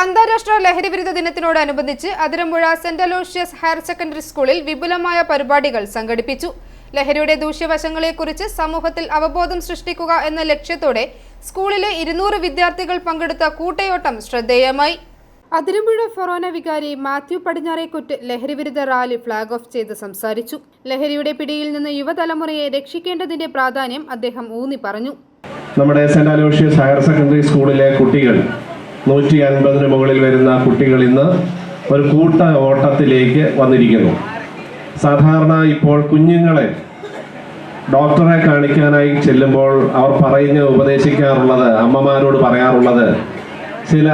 അന്താരാഷ്ട്ര ലഹരിവിരുദ്ധ ദിനത്തിനോടനുബന്ധിച്ച് Athirampuzha saint Aloysius higher secondary സ്കൂളിൽ വിപുലമായ പരിപാടികൾ സംഘടിപ്പിച്ചു. ലഹരിയുടെ ദൂഷ്യവശങ്ങളെക്കുറിച്ച് സമൂഹത്തിൽ അവബോധം സൃഷ്ടിക്കുക എന്ന ലക്ഷ്യത്തോടെ സ്കൂളിലെ ഇരുന്നൂറ് വിദ്യാർത്ഥികൾ പങ്കെടുത്ത കൂട്ടയോട്ടം ശ്രദ്ധേയമായി. അതിരമ്പുഴ ഫൊറോന വികാരി മാത്യു പടിഞ്ഞാറേക്കുറ്റ് ലഹരിവിരുദ്ധ റാലി ഫ്ളാഗ് ഓഫ് ചെയ്ത് സംസാരിച്ചു. ലഹരിയുടെ പിടിയിൽ നിന്ന് യുവതലമുറയെ രക്ഷിക്കേണ്ടതിന്റെ പ്രാധാന്യം അദ്ദേഹം ഊന്നി പറഞ്ഞു. നമ്മുടെ സെന്റ് അലോഷ്യസ് ഹയർ സെക്കൻഡറി സ്കൂളിലെ കുട്ടികൾ നൂറ്റി അൻപതിന് മുകളിൽ വരുന്ന കുട്ടികൾ ഇന്ന് ഒരു കൂട്ട ഓട്ടത്തിലേക്ക് വന്നിരിക്കുന്നു. സാധാരണ ഇപ്പോൾ കുഞ്ഞുങ്ങളെ ഡോക്ടറെ കാണിക്കാനായി ചെല്ലുമ്പോൾ അവർ പറഞ്ഞ് ഉപദേശിക്കാറുള്ളത് അമ്മമാരോട് പറയാറുള്ളത് ചില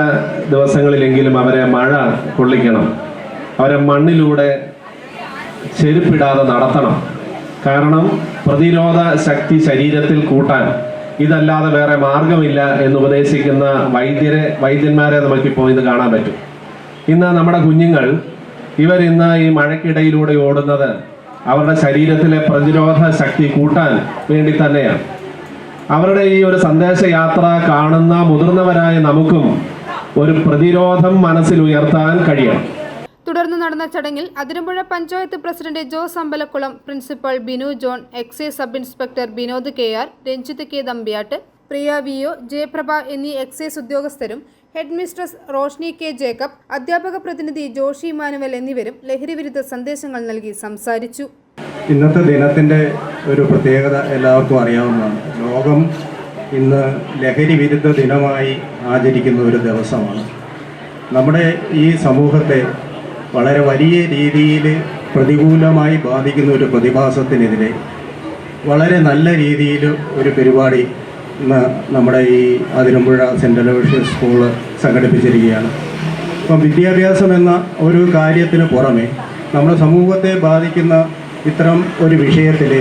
ദിവസങ്ങളിലെങ്കിലും അവരെ മഴ കൊള്ളിക്കണം. അവരെ മണ്ണിലൂടെ ചെരുപ്പിടാതെ നടത്തണം. കാരണം പ്രതിരോധ ശക്തി ശരീരത്തിൽ കൂട്ടാൻ ഇതല്ലാതെ വേറെ മാർഗമില്ല എന്ന് ഉപദേശിക്കുന്ന വൈദ്യരെ വൈദ്യന്മാരെ നമുക്കിപ്പോൾ ഇത് കാണാൻ പറ്റും. ഇന്ന് നമ്മുടെ കുഞ്ഞുങ്ങൾ ഇവർ ഇവരിന്ന് ഈ മഴക്കിടയിലൂടെ ഓടുന്നത് അവരുടെ ശരീരത്തിലെ പ്രതിരോധ ശക്തി കൂട്ടാൻ വേണ്ടി തന്നെയാണ്. അവരുടെ ഈ ഒരു സന്ദേശയാത്ര കാണുന്ന മുതിർന്നവരായ നമുക്കും ഒരു പ്രതിരോധം മനസ്സിൽ ഉയർത്താൻ കഴിയണം. തുടർന്ന് നടന്ന ചടങ്ങിൽ Athirampuzha panchayat president Jose Ambalakulam principal Binu John excise sub inspector Vinod K R Ranjith K Dampyatt Priya V O Jayaprabha എന്നീ എക്സൈസ് ഉദ്യോഗസ്ഥരും head mistress Roshni K Jacob അധ്യാപക പ്രതിനിധി ജോഷി മാനുവൽ എന്നിവരും ലഹരിവിരുദ്ധ സന്ദേശങ്ങൾ നൽകി സംസാരിച്ചു. ഇന്നത്തെ ദിനത്തിന്റെ ഒരു പ്രത്യേകത എല്ലാവർക്കും അറിയാവുന്നതാണ്. ലോകം ഇന്ന് ലഹരി വിരുദ്ധ ദിനമായി ആചരിക്കുന്ന ഒരു ദിവസമാണ്. നമ്മുടെ ഈ സമൂഹത്തെ വളരെ വലിയ രീതിയിൽ പ്രതികൂലമായി ബാധിക്കുന്ന ഒരു പ്രതിഭാസത്തിനെതിരെ വളരെ നല്ല രീതിയിൽ ഒരു പരിപാടി നമ്മുടെ ഈ അതിരമ്പുഴ സെൻട്രൽ അലോഷ്യസ് സ്കൂൾ സംഘടിപ്പിച്ചിരിക്കുകയാണ്. അപ്പം വിദ്യാഭ്യാസം എന്ന ഒരു കാര്യത്തിന് പുറമെ നമ്മുടെ സമൂഹത്തെ ബാധിക്കുന്ന ഇത്തരം ഒരു വിഷയത്തിൽ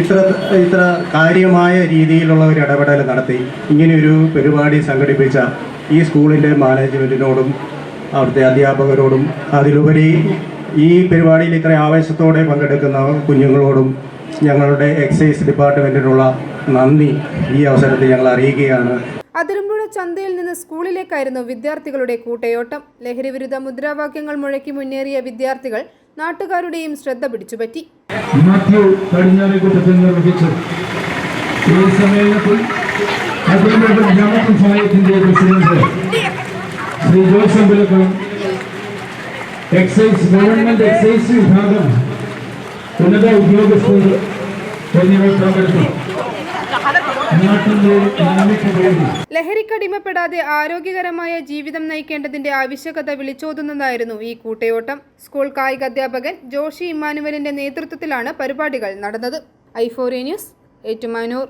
ഇത്ര ഇത്ര കാര്യമായ രീതിയിലുള്ള ഒരു ഇടപെടൽ നടത്തി ഇങ്ങനെയൊരു പരിപാടി സംഘടിപ്പിച്ച ഈ സ്കൂളിന്റെ മാനേജ്മെന്റിനോടും അവിടുത്തെ അധ്യാപകരോടും അതിലുപരി ഈ പരിപാടിയിൽ ഇത്ര ആവേശത്തോടെ പങ്കെടുക്കുന്ന കുഞ്ഞുങ്ങളോടും ഞങ്ങളുടെ എക്സൈസ് ഡിപ്പാർട്ട്മെന്റിനുള്ള നന്ദി ഈ അവസരത്തിൽ ഞങ്ങൾ അറിയിക്കുകയാണ്. അതിരമ്പുഴ ചന്തയിൽ നിന്ന് സ്കൂളിലേക്കായിരുന്നു വിദ്യാർത്ഥികളുടെ കൂട്ടയോട്ടം. ലഹരിവിരുദ്ധ മുദ്രാവാക്യങ്ങൾ മുഴക്കി മുന്നേറിയ വിദ്യാർത്ഥികൾ നാട്ടുകാരുടെയും ശ്രദ്ധ പിടിച്ചുപറ്റി. മാത്യു നിർവഹിച്ചു. ഈ സമ്മേളനത്തിൽ അതിരമ്പുഴ ഗ്രാമപഞ്ചായത്തിന്റെ president Shri Jose excise government excise വിഭാഗം. ഉന്നത ഉദ്യോഗസ്ഥർ എന്നിവർ പങ്കെടുത്തു. ലഹരിക്കടിമപ്പെടാതെ ആരോഗ്യകരമായ ജീവിതം നയിക്കേണ്ടതിന്റെ ആവശ്യകത വിളിച്ചോതുന്നതായിരുന്നു ഈ കൂട്ടയോട്ടം. സ്കൂൾ കായിക അധ്യാപകൻ ജോഷി ഇമ്മാനുവലിന്റെ നേതൃത്വത്തിലാണ് പരിപാടികൾ നടന്നത്. ഐഫോറി ന്യൂസ് ഏറ്റുമാനൂർ.